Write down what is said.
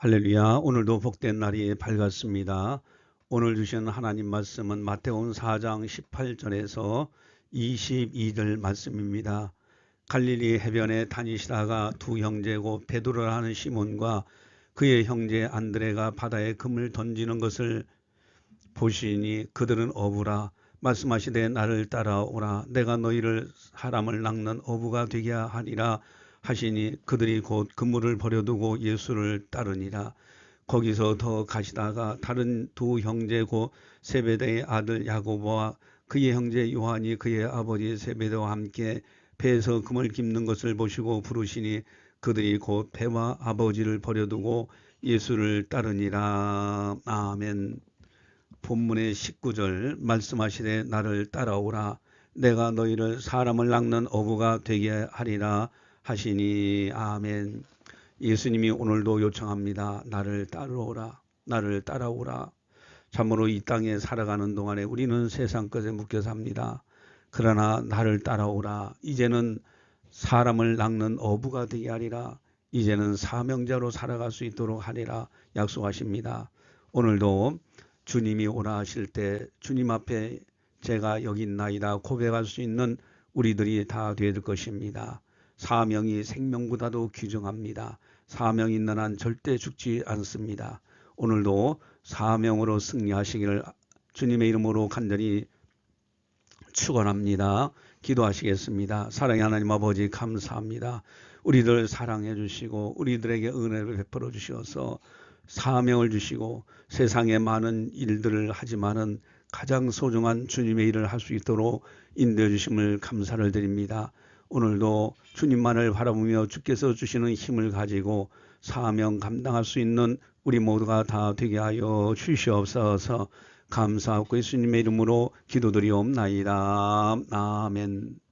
할렐루야. 오늘도 복된 날이 밝았습니다. 오늘 주신 하나님 말씀은 마태복음 4장 18절에서 22절 말씀입니다. 갈릴리 해변에 다니시다가 두 형제고 베드로라 하는 시몬과 그의 형제 안드레가 바다에 금을 던지는 것을 보시니 그들은 어부라 말씀하시되 나를 따라오라 내가 너희를 사람을 낚는 어부가 되게 하리라 하시니 그들이 곧 그물을 버려두고 예수를 따르니라. 거기서 더 가시다가 다른 두 형제 고 세베대의 아들 야고보와 그의 형제 요한이 그의 아버지 세베대와 함께 배에서 금을 깁는 것을 보시고 부르시니 그들이 곧 배와 아버지를 버려두고 예수를 따르니라. 아멘. 본문의 19절 말씀하시되 나를 따라오라. 내가 너희를 사람을 낚는 어부가 되게 하리라 하시니 아멘. 예수님이 오늘도 요청합니다. 나를 따라오라. 나를 따라오라. 참으로 이 땅에 살아가는 동안에 우리는 세상 것에 묶여 삽니다. 그러나 나를 따라오라. 이제는 사람을 낚는 어부가 되게 하리라. 이제는 사명자로 살아갈 수 있도록 하리라 약속하십니다. 오늘도 주님이 오라 하실 때 주님 앞에 제가 여기 있나이다 고백할 수 있는 우리들이 다 될 것입니다. 사명이 생명보다도 귀중합니다. 사명 있는 한 절대 죽지 않습니다. 오늘도 사명으로 승리하시기를 주님의 이름으로 간절히 축원합니다. 기도하시겠습니다. 사랑의 하나님 아버지 감사합니다. 우리들 사랑해 주시고 우리들에게 은혜를 베풀어 주셔서 사명을 주시고 세상에 많은 일들을 하지만은 가장 소중한 주님의 일을 할 수 있도록 인도해 주심을 감사를 드립니다. 오늘도 주님만을 바라보며 주께서 주시는 힘을 가지고 사명 감당할 수 있는 우리 모두가 다 되게 하여 주시옵소서 감사하고 예수님의 이름으로 기도드리옵나이다. 아멘.